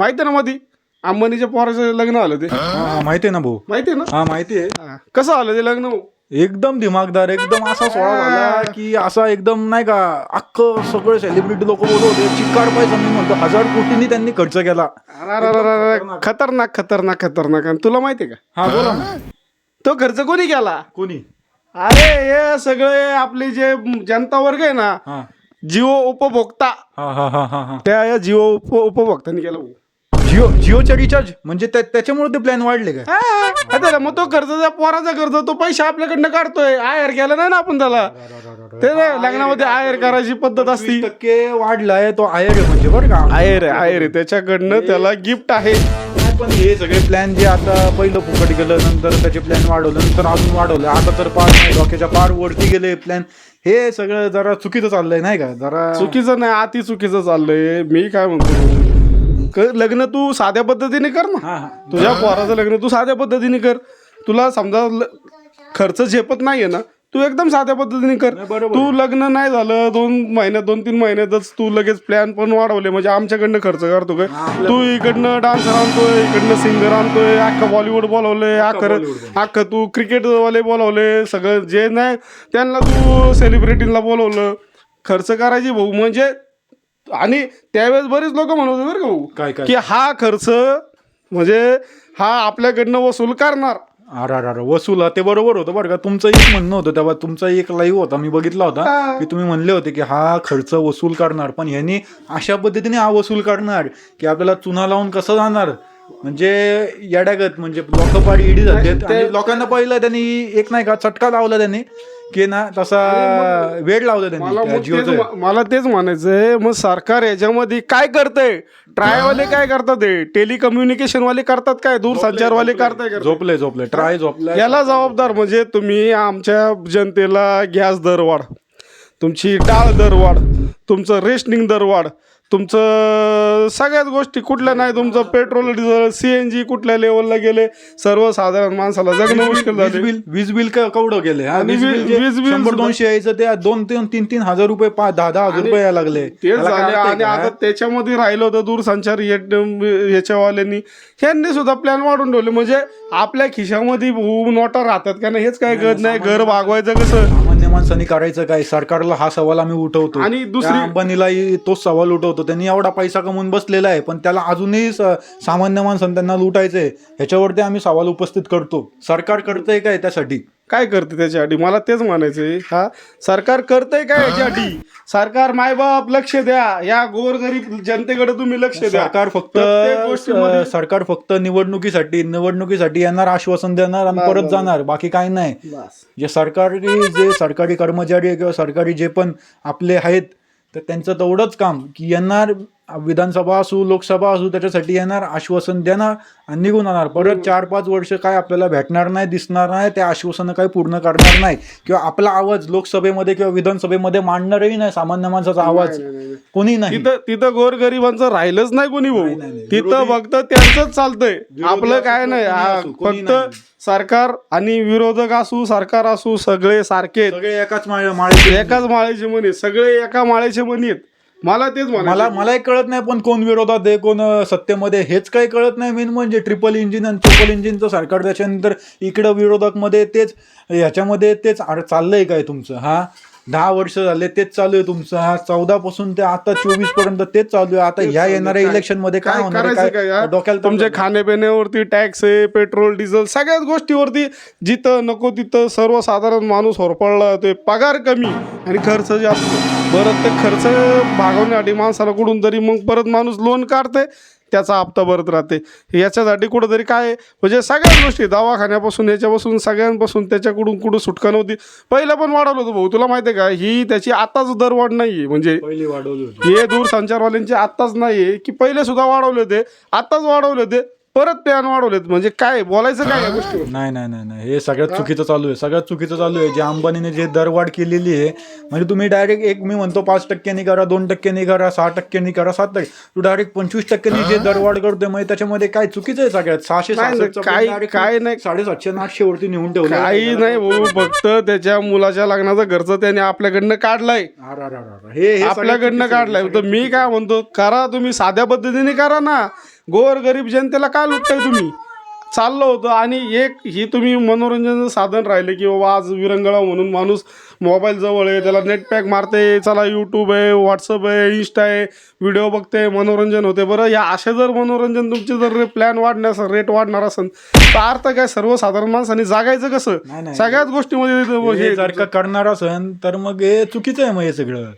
माहिती आहे ना मधी? अंबानीच्या पोराचं लग्न आलं ते. हा, माहिती आहे ना भाऊ. माहिती आहे ना? हा माहिती आहे. हा. कसं आलं ते लग्न एकदम दिमागदार एकदम असा सोहळा झाला की असा एकदम नाही का अख्खं सगळे सेलिब्रिटी लोक होते. चिक्कार मी म्हणतो. हजार कोटींनी त्यांनी खर्च केला. खतरनाक खतरनाक खतरनाक. आणि तुला माहिती आहे का? हा बोला ना. तो खर्च कोणी केला? कोणी? अरे हे सगळे आपले जे जनता वर्ग आहे ना हा. जिओ उपभोक्ता. हा हा हा हा हा. त्या या जिओ उप उपभोक्तांनी केलं भाऊ. जिओ जिओचा रिचार्ज म्हणजे त्या- त्याच्यामुळे ते प्लॅन वाढले हा, आता ना, मग तो खर्च त्या पोराचा खर्च तो पैसे आपल्याकडनं काढतोय. आयर केला नाही ना आपण त्याला. ते नाही, लग्नामध्ये आयर करायची पद्धत असती. टक्के वाढलाय तो आयर आहे म्हणजे बरं का. आयर आयर त्याच्याकडनं त्याला गिफ्ट आहे. नाही, पण हे सगळे प्लॅन जे आता पहिलं फुकट गेलं नंतर त्याचे प्लॅन वाढवलं नंतर अजून वाढवलं. आता तर पार डोक्याच्या पार वरती गेले प्लॅन हे सगळं जरा चुकीचं चाललंय नाही का? जरा चुकीचं नाही अति चुकीचं चाललंय. मी काय म्हणतो? क- लग्न तू साध्या पद्धतीने कर ना. हा तुझ्या पोराचं लग्न तू साध्या पद्धतीने कर. तुला समजा ल- खर्च झेपत नाहीये ना तू एकदम साध्या पद्धतीने कर. नाही, बरोबर तू लग्न नाही झालं दोन महिन्यात दोन तीन महिन्यातच तू लगेच प्लॅन पण वाढवले. म्हणजे आमच्याकडनं खर्च करतो काय? तू इकडनं डान्सर आणतोय इकडनं सिंगर आणतोय अख्खं बॉलिवूड बोलवलंय अख्खं अख्खं तू क्रिकेटवाले बोलवले सगळं जे नाही त्यांना तू सेलिब्रिटीला बोलवलं. खर्च करायची भाऊ. म्हणजे आणि त्यावेळेस बरेच लोक म्हणत होते बरं का भाऊ काय काय? की हा खर्च म्हणजे हा आपल्याकडनं वसूल करणार. अरे अरे अरे वसूल हा, ते बरोबर होतं बरं का. तुमचं एक म्हणणं होतं तेव्हा तुमचा एक लाईव्ह होता मी बघितला होता. की तुम्ही म्हणले होते की हा खर्च वसूल करणार पण ह्यांनी अशा पद्धतीने हा वसूल करणार की आपल्याला चुना लावून कसं जाणार? म्हणजे येड्यागत म्हणजे लोक पाडी इडी आणि लोकांना पहिलं त्यांनी एक नाही का चटका लावला त्यांनी. की ना तसा वेळ लावला त्यांनी मला त्या मग तेच जिओचं मला तेच म्हणायचंय मग सरकार याच्यामध्ये काय करतंय? ट्रायवाले काय करतात ते? टेलिकम्युनिकेशन वाले करतात काय? दूरसंचारवाले करताय का? झोपले झोपले. ट्राय झोपले. याला जबाबदार म्हणजे तुम्ही आमच्या जनतेला गॅस दरवाढ तुमची डाळ दरवाढ. तुमचं रेशनिंग दरवाढ तुमचं सगळ्याच गोष्टी कुठल्या नाही तुमचं पेट्रोल डिझेल सीएनजी कुठल्या लेवलला गेले सर्वसाधारण माणसाला जगणं मुश्किल वीज झाले. बिल वीज बिल क- केवढं गेले? आणि वीज बिल जे वीज बिल शंभर सुद्धा- दोनशे यायचं ते दोन तीन तीन तीन हजार रुपये पाच दहा दहा हजार रुपये यायला लागले. तेच याला काय झाले. आणि का? आता त्याच्यामध्ये राहिलं होतं दूरसंचार याच्यावाल्यांनी ह्यांनी सुद्धा प्लॅन वाढून ठेवले. म्हणजे आपल्या खिशामध्ये नोटा राहतात का नाही हेच काय कळत नाही घर भागवायचं कसं? माणसाने करायचं काय? सरकारला हा सवाल आम्ही उठवतो. आणि दुसरी- अंबानीलाही तोच सवाल उठवतो. त्यांनी एवढा पैसा कमवून बसलेला आहे पण त्याला अजूनही सामान्य माणसाने त्यांना लुटायचंय. ह्याच्यावरती आम्ही सवाल उपस्थित करतो. सरकार करतंय काय त्यासाठी? काय करते त्याच्यासाठी मला तेच म्हणायचंय. हा सरकार करतंय काय याच्यासाठी सरकार मायबाप लक्ष द्या. या गोरगरीब जनतेकडे तुम्ही लक्ष द्या. सरकार फक्त प्रत्येक गोष्टीमध्ये- अ, सरकार फक्त निवडणुकीसाठी निवडणुकीसाठी येणार आश्वासन देणार आणि परत जाणार. बाकी काही नाही. जे सरकारी जे सरकारी कर्मचारी किंवा सरकारी जे पण आपले आहेत तर त्यांचं तेवढंच काम की येणार विधानसभा असू लोकसभा असू त्याच्यासाठी येणार आश्वासन देणार आणि निघून जाणार. परत चार पाच वर्ष काय आपल्याला भेटणार नाही दिसणार नाही त्या आश्वासनं काही पूर्ण करणार नाही. किंवा आपला आवाज लोकसभेमध्ये किंवा विधानसभेमध्ये मांडणारही नाही सामान्य माणसाचा आवाज. कोणी नाही. तिथं तिथं गोरगरिबांचं राहिलंच नाही कोणी भाऊ. तिथं फक्त त्यांचंच चालतंय. आपलं काय नाही हा, कोणी फक्त नाही. सरकार आणि विरोधक असू सरकार असू सगळे सारखे सगळे एकाच माळे माळे एकाच माळ्याचे मनी सगळे एका माळ्याचे मनी आहेत. मला तेच मला मलाही कळत नाही पण कोण विरोधात आहे कोण सत्तेमध्ये हेच काही कळत नाही मेन म्हणजे ट्रिपल इंजिन आणि ट्रिपल इंजिनचं सरकार त्याच्यानंतर इकडं विरोधकमध्ये तेच ह्याच्यामध्ये तेच चाललंय काय तुमचं हा? दहा वर्ष झाले तेच चालू आहे तुमचं. हा चौदा पासून ते आता चोवीसपर्यंत तेच चालू आहे. आता ह्या येणाऱ्या इलेक्शनमध्ये काय होणार आहे? करायचं काय काय? डोक्याला तुमच्या खाण्यापिण्यावरती टॅक्स आहे पेट्रोल डिझेल सगळ्याच गोष्टीवरती जिथं नको तिथं सर्वसाधारण माणूस होरपळला जातोय पगार कमी आणि खर्च जास्त. बरं ते खर्च भागवण्यासाठी माणसाला कुठून तरी मग परत माणूस लोन काढते त्याचा हप्ता भरत राहते. याच्यासाठी कुठंतरी काय? म्हणजे सगळ्याच गोष्टी दवाखान्यापासून याच्यापासून सगळ्यांपासून त्याच्याकडून कुठं सुटका नव्हती. पहिलं पण वाढवलं होतं भाऊ. तुला माहिती आहे का ही त्याची आताच दरवाढ नाही आहे म्हणजे पहिली वाढवली होती. हे दूरसंचारवाल्यांचे आत्ताच नाही की पहिले सुद्धा वाढवले होते. आत्ताच वाढवले होते. परत प्लॅन वाढवलेत. म्हणजे काय बोलायचं काय या गोष्टीवर? नाही नाही नाही नाही. हे सगळ्यात चुकीचं चालू आहे. सगळ्यात चुकीचं चालू आहे. जे अंबानीने जे दरवाढ केलेली आहे म्हणजे तुम्ही डायरेक्ट एक मी म्हणतो पाच टक्क्यांनी करा दोन टक्क्यांनी करा सहा टक्क्यांनी करा सात टक्के. तू डायरेक्ट पंचवीस टक्क्यांनी जे दरवाढ करतोय म्हणजे त्याच्यामध्ये काय चुकीचं आहे सगळ्यात? सहाशे नाही, सहासष्टचं पण काय- direct काय नाही. साडेसातशे आणि आठशे वरती नेऊन ठेवलं. काही नाही भाऊ फक्त त्याच्या मुलाच्या लग्नाचा खर्च त्याने आपल्याकडनं काढलाय. अरे, अरे, अरे, अरे. हे. हे सगळ्यात आपल्याकडनं चुकीचं आहे. काढलाय. तर मी काय म्हणतो करा तुम्ही साध्या पद्धतीने करा ना. गोर गरीब जनतेला काय लुटताय तुम्ही? चाललं होतं आणि एक ही तुम्ही मनोरंजनाचं साधन राहिले की बाबा आज विरंगळा म्हणून माणूस मोबाईल जवळ आहे त्याला नेट पॅक मारते चला यूट्यूब आहे व्हॉट्सअप आहे इन्स्टा आहे व्हिडिओ बघते मनोरंजन होते. बरं या असे जर मनोरंजन तुमचे जर प्लॅन वाढण्यास रेट वाढणार असेल तर अर्थ काय सर्वसाधारण माणसाने जागायचं कसं. सगळ्याच गोष्टीमध्ये जर का करणार असन तर मग हे चुकीचं आहे मग हे सगळं.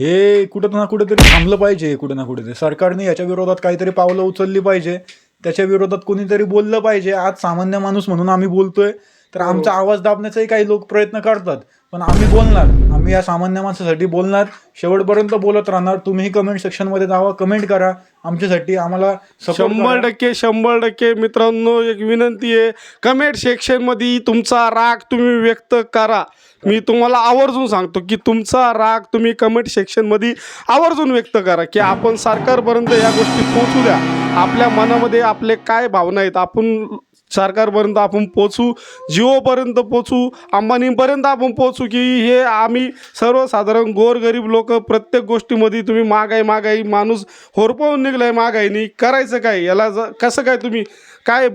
हे कुठं ना कुठेतरी थांबलं पाहिजे कुठं ना कुठेतरी. सरकारने याच्या विरोधात काहीतरी पावलं उचलली पाहिजे. त्याच्या विरोधात कोणीतरी बोललं पाहिजे. आज सामान्य माणूस म्हणून आम्ही बोलतोय तर आमचा आवाज दाबण्याचाही काही लोक प्रयत्न करतात. पण आम्ही बोलणार. आम्ही या सामान्य माणसासाठी बोलणार. शेवटपर्यंत बोलत राहणार. तुम्ही कमेंट सेक्शनमध्ये जावा. कमेंट करा. आमच्यासाठी आम्हाला support शंभर टक्के शंभर टक्के मित्रांनो एक विनंती आहे. कमेंट सेक्शनमध्ये तुमचा राग तुम्ही व्यक्त करा. मी तुम्हाला आवर्जून सांगतो की तुमचा राग तुम्ही कमेंट सेक्शनमध्ये आवर्जून व्यक्त करा की आपण सरकारपर्यंत या गोष्टी पोहोचू द्या. आपल्या मनामध्ये आपले काय भावना आहेत आपण सरकारपर्यंत आपण पोचू जिओपर्यंत पोचू अंबानीपर्यंत आपण पोचू की हे आम्ही सर्वसाधारण गोरगरीब लोक प्रत्येक गोष्टीमध्ये तुम्ही महागाई महागाई माणूस होरपळून निघलाय महागाईनी. करायचं काय? याला कसं काय तुम्ही? काय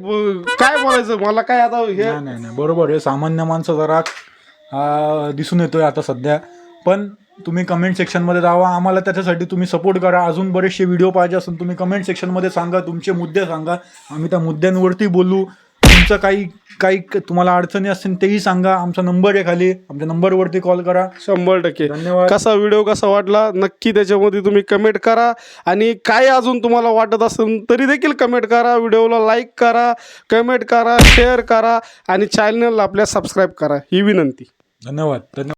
काय बोलायचं? मला काय आता हे नाही नाही नाही. बरोबर आहे. सामान्य माणसं जरा हा दिसून येतोय आता सध्या. पण तुम्ही कमेंट सेक्शनमध्ये जावा. आम्हाला त्याच्यासाठी तुम्ही सपोर्ट करा. अजून बरेचसे व्हिडिओ पाहिजे असेल तुम्ही कमेंट सेक्शनमध्ये सांगा. तुमचे मुद्दे सांगा. आम्ही त्या मुद्द्यांवरती बोलू. तुमचं काही काही तुम्हाला अडचणी असतील तेही सांगा. आमचा नंबर आहे खाली. आमच्या नंबरवरती कॉल करा. शंभर टक्के. धन्यवाद. कसा व्हिडिओ कसा वाटला? नक्की त्याच्यामध्ये तुम्ही कमेंट करा. आणि काय अजून तुम्हाला वाटत असेल तरी देखील कमेंट करा. व्हिडिओला लाईक करा कमेंट करा शेअर करा. आणि चॅनलला आपल्या सबस्क्राईब करा. ही विनंती. धन्यवाद. धन्यवाद.